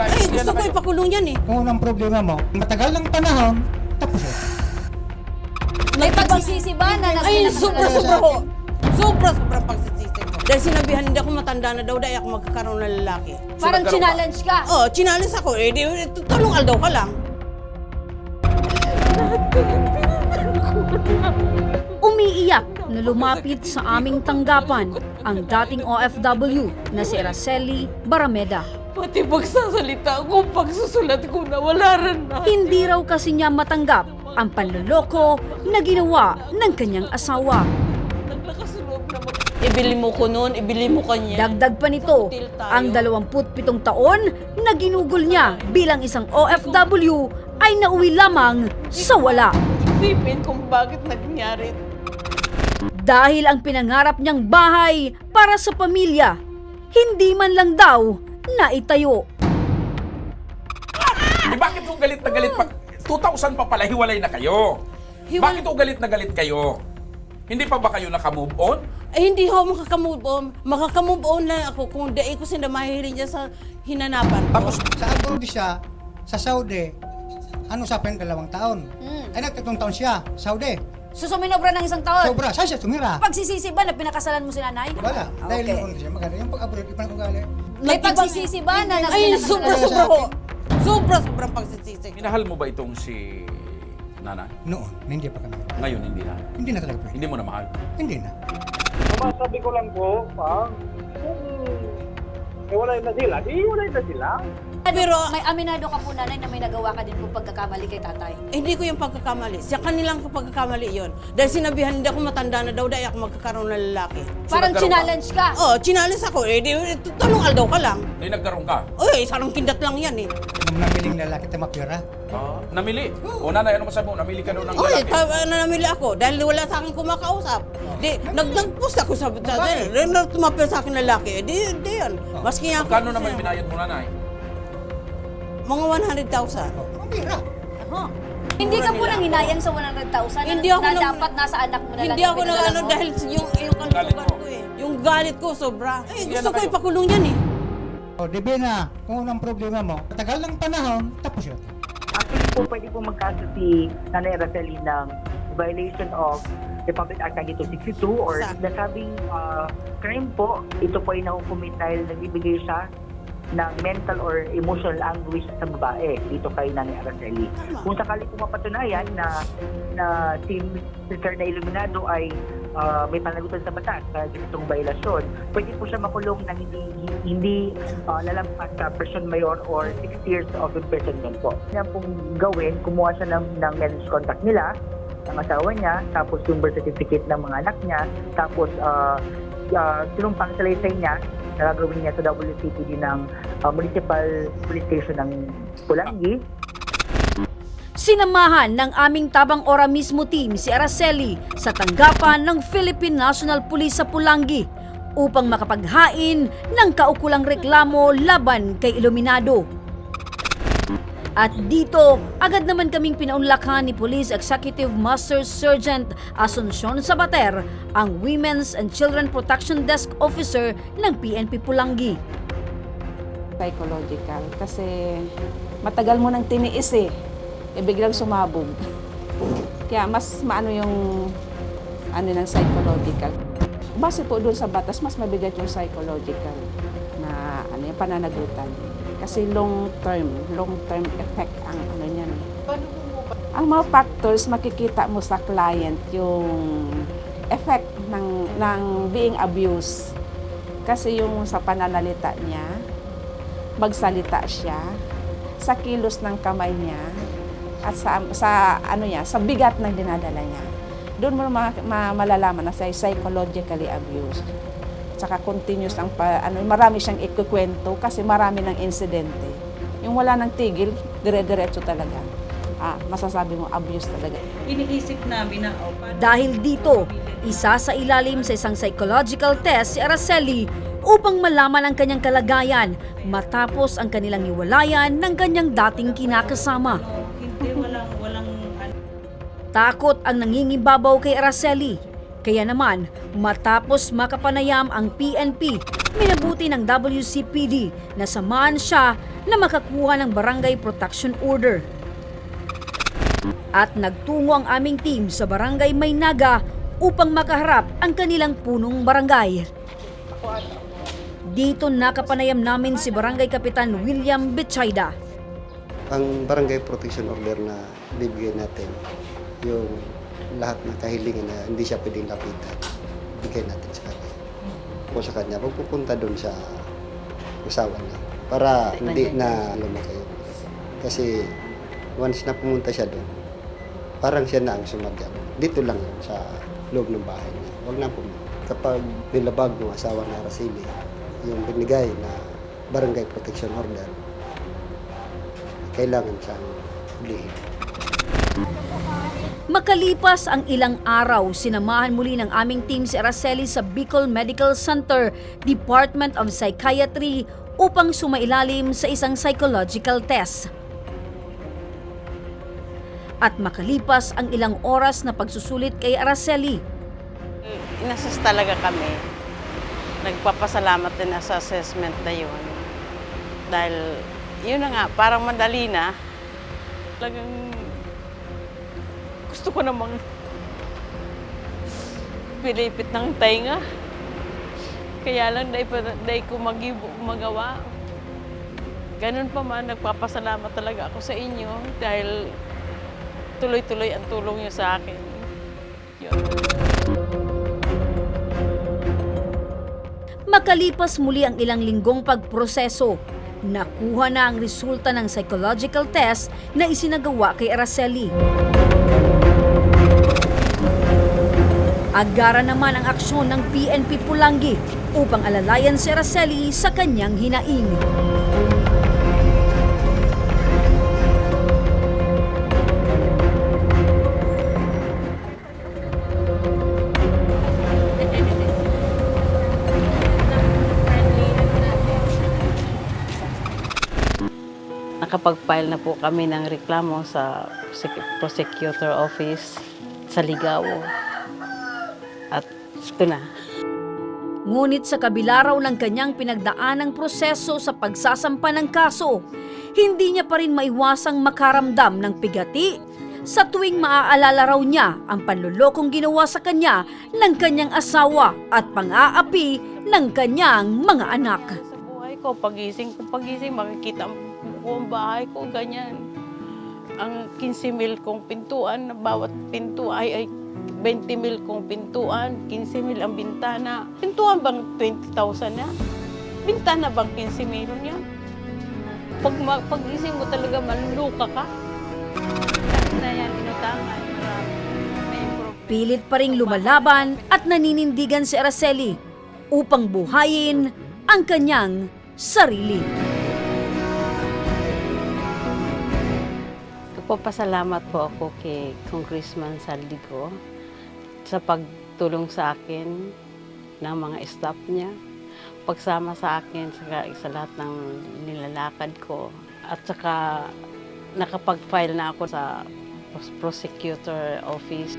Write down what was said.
Ay, gusto ko ipakulong yan eh. Kung unang problema mo, matagal ng panahon, tapos yun. May pagsisisi ba na nang Ay, sobra sobra ko. Sobra sobra pagsisisi ko. Dahil sinabihan hindi ako matanda na daw dahil ako magkakaroon ng lalaki. Parang ka? challenge ka. Oh, chinalis ako. Eh, di, tulungal daw ka lang. Umiiyak na lumapit sa aming tanggapan ang dating OFW na si Araceli Barameda. Pati pagsasalita ko, pagsusulat ko na wala rin na. Hindi raw kasi niya matanggap ang panloloko na ginawa ng kanyang asawa. Ibili mo ko noon, ibili mo kanya. Dagdag pa nito ang 27 taon na ginugol niya bilang isang OFW ay nauwi lamang sa wala. Isipin kung bakit nangyari. Dahil ang pinangarap niyang bahay para sa pamilya, hindi man lang daw naitayo. Eh, bakit ho galit na galit pa? 2000 pa pala, hiwalay na kayo. Hiwal- Bakit ho galit na galit kayo? Hindi pa ba kayo nakamove on? Eh, hindi ako makakamove on. Makakamove on na ako kung dahil ko sinamahirin niya sa hinanapan ko. Tapos sa abroad siya, sa Saudi, ano sa akin dalawang taon. Hmm. Ay nagtatlong taon siya, Saudi. So suminobra ng isang taon. Sobra, saan siya tumira? Pagsisisi ba na pinakasalan mo si nanay? Wala, dahil Okay. noon siya maganda. Yung pag-abroad, iba na ugali. May pagsisisi ba na nang Ay, pinakasalan sobra sobra ko. Sobra sobra pagsisisi ko. Minahal mo ba itong si Nana? Noon, hindi pa kami. Ngayon, hindi na. Hindi na talaga pwede. Hindi mo na mahal. Hindi na. Masabi ko lang po, pa, kung iwalay na sila, di iwalay na sila. Pero May aminado ka po nanay na may nagawa ka din po pagkakamali kay tatay. eh, hindi ko yung pagkakamali. Sa kanilang pagkakamali yon. Dahil sinabihan hindi ako matanda na daw dahil ako magkakaroon ng lalaki. Parang nagkaroon ka? challenge ka. Oh, chinalis ako. Eh, di, tulungal daw ka lang. Ay, nagkaroon ka. Uy, sarang kindat lang yan eh. Nung namiling lalaki tayo mapira, Ah, namili. O nanay, ano masabi mo? Namili ka daw ng Uy, lalaki. ta- na namili ako dahil wala sa akin kumakausap. Di, nag nag-post ako sa Bakit? tumapil sa akin lalaki. Eh, Di, di yan. Maski nga ako. Kano naman binayad mo nanay? Mga 100,000. oh, mapira. Huh. Hindi ka po nang hinayang sa 100,000 Hindi na, ako na nang- dapat nasa anak mo na lang. Hindi yung ako pinadala ano mo. dahil yung yung kalusugan mo. ko eh. Yung galit ko sobra. Eh, gusto na ko kayo. ipakulong yan eh. O, di ba na, kung unang problema mo, matagal ng panahon, tapos yun. Actually po, pwede po magkaso si Nanay Araceli ng violation of Republic Act 9262 or Sa- nasabing uh, crime po, ito po ay nahukumit dahil nagbibigay siya ng mental or emotional anguish sa babae dito kay Nanay Araceli. Kung sakali po mapatunayan na na si Mr. na Iluminado ay uh, may panagutan sa batas sa ganitong violasyon, pwede po siya makulong ng hindi hindi uh, lalampas sa person mayor or 6 years of imprisonment po. Kaya pong gawin, kumuha siya ng, ng marriage contract nila, ng asawa niya, tapos yung birth certificate ng mga anak niya, tapos uh, uh, sinumpang salaysay niya na gagawin niya sa WCPD ng uh, Municipal Police Station ng Pulangi. Sinamahan ng aming tabang ora mismo team si Araceli sa tanggapan ng Philippine National Police sa Pulangi upang makapaghain ng kaukulang reklamo laban kay Iluminado. At dito, agad naman kaming pinaunlakan ni Police Executive Master Sergeant Asuncion Sabater, ang Women's and Children Protection Desk Officer ng PNP Pulangi. psychological kasi matagal mo nang tiniis eh. E biglang sumabog. Kaya mas maano yung ano ng psychological. Base po doon sa batas, mas mabigat yung psychological na ano yung pananagutan. Kasi long term, long term effect ang ano niyan. Ang mga factors makikita mo sa client yung effect ng ng being abused. Kasi yung sa pananalita niya, magsalita siya sa kilos ng kamay niya at sa, sa ano niya, sa bigat ng dinadala niya. Doon mo ma, ma- malalaman na siya psychologically abused. Saka continuous ang pa, ano, marami siyang ikukwento kasi marami ng insidente. Yung wala ng tigil, dire-diretso talaga. Ah, masasabi mo abuse talaga. Iniisip namin na, oh, Dahil dito, isa sa ilalim sa isang psychological test si Araceli upang malaman ang kanyang kalagayan matapos ang kanilang iwalayan ng kanyang dating kinakasama. Takot ang nangingibabaw kay Araceli. Kaya naman, matapos makapanayam ang PNP, minabuti ng WCPD na samahan siya na makakuha ng Barangay Protection Order. At nagtungo ang aming team sa Barangay Maynaga upang makaharap ang kanilang punong barangay. Dito nakapanayam namin si Barangay Kapitan William Betsaida. ang barangay protection order na bibigay natin, yung lahat ng kahilingan na hindi siya pwedeng lapitan, bigay natin sa kanya. O sa kanya, pag pupunta doon sa usawa niya, para hindi na lumaki. Kasi once na pumunta siya doon, parang siya na ang sumadya. Dito lang yun, sa loob ng bahay niya. Huwag na pumunta. Kapag nilabag ng asawa na Araceli, yung binigay na barangay protection order, kailangan siyang. Makalipas ang ilang araw, sinamahan muli ng aming team si Araceli sa Bicol Medical Center, Department of Psychiatry upang sumailalim sa isang psychological test. At makalipas ang ilang oras na pagsusulit kay Araceli, Inassess talaga kami. Nagpapasalamat din sa assessment na yun. Dahil, yun na nga, parang madali na. Talagang gusto ko namang pilipit ng tainga. Kaya lang, dahil, dahil ko magibo, magawa. Ganun pa man, nagpapasalamat talaga ako sa inyo dahil tuloy-tuloy ang tulong niyo sa akin. Yun. Makalipas muli ang ilang linggong pagproseso, nakuha na ang resulta ng psychological test na isinagawa kay Araceli. Agara naman ang aksyon ng PNP Pulangi upang alalayan si Araceli sa kanyang hinaing. Nakapag-file na po kami ng reklamo sa prosec- prosecutor office sa Ligawo. At ito na. Ngunit sa kabila raw ng kanyang pinagdaanang proseso sa pagsasampa ng kaso, hindi niya pa rin maiwasang makaramdam ng pigati sa tuwing maaalala raw niya ang panlulokong ginawa sa kanya ng kanyang asawa at pang-aapi ng kanyang mga anak. Sa buhay ko, pagising ko, pagising, makikita ko ang bahay ko, ganyan. Ang 15 mil kong pintuan, bawat pinto ay, ay 20 mil kong pintuan, 15 mil ang bintana. Pintuan bang 20,000 na? Bintana bang 15 mil niya? Pag pagising mo talaga, maluluka ka. Na yan, inutangan. Pilit pa ring lumalaban at naninindigan si Araceli upang buhayin ang kanyang sarili. Nagpapasalamat po ako kay Congressman Saldico sa pagtulong sa akin ng mga staff niya, pagsama sa akin sa, sa lahat ng nilalakad ko, at saka nakapag-file na ako sa prosecutor office.